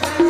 Bye.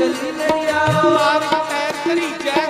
ਚੱਲੀ ਆਓ ਆਪ ਕੈ ਕਰੀ ਜੈ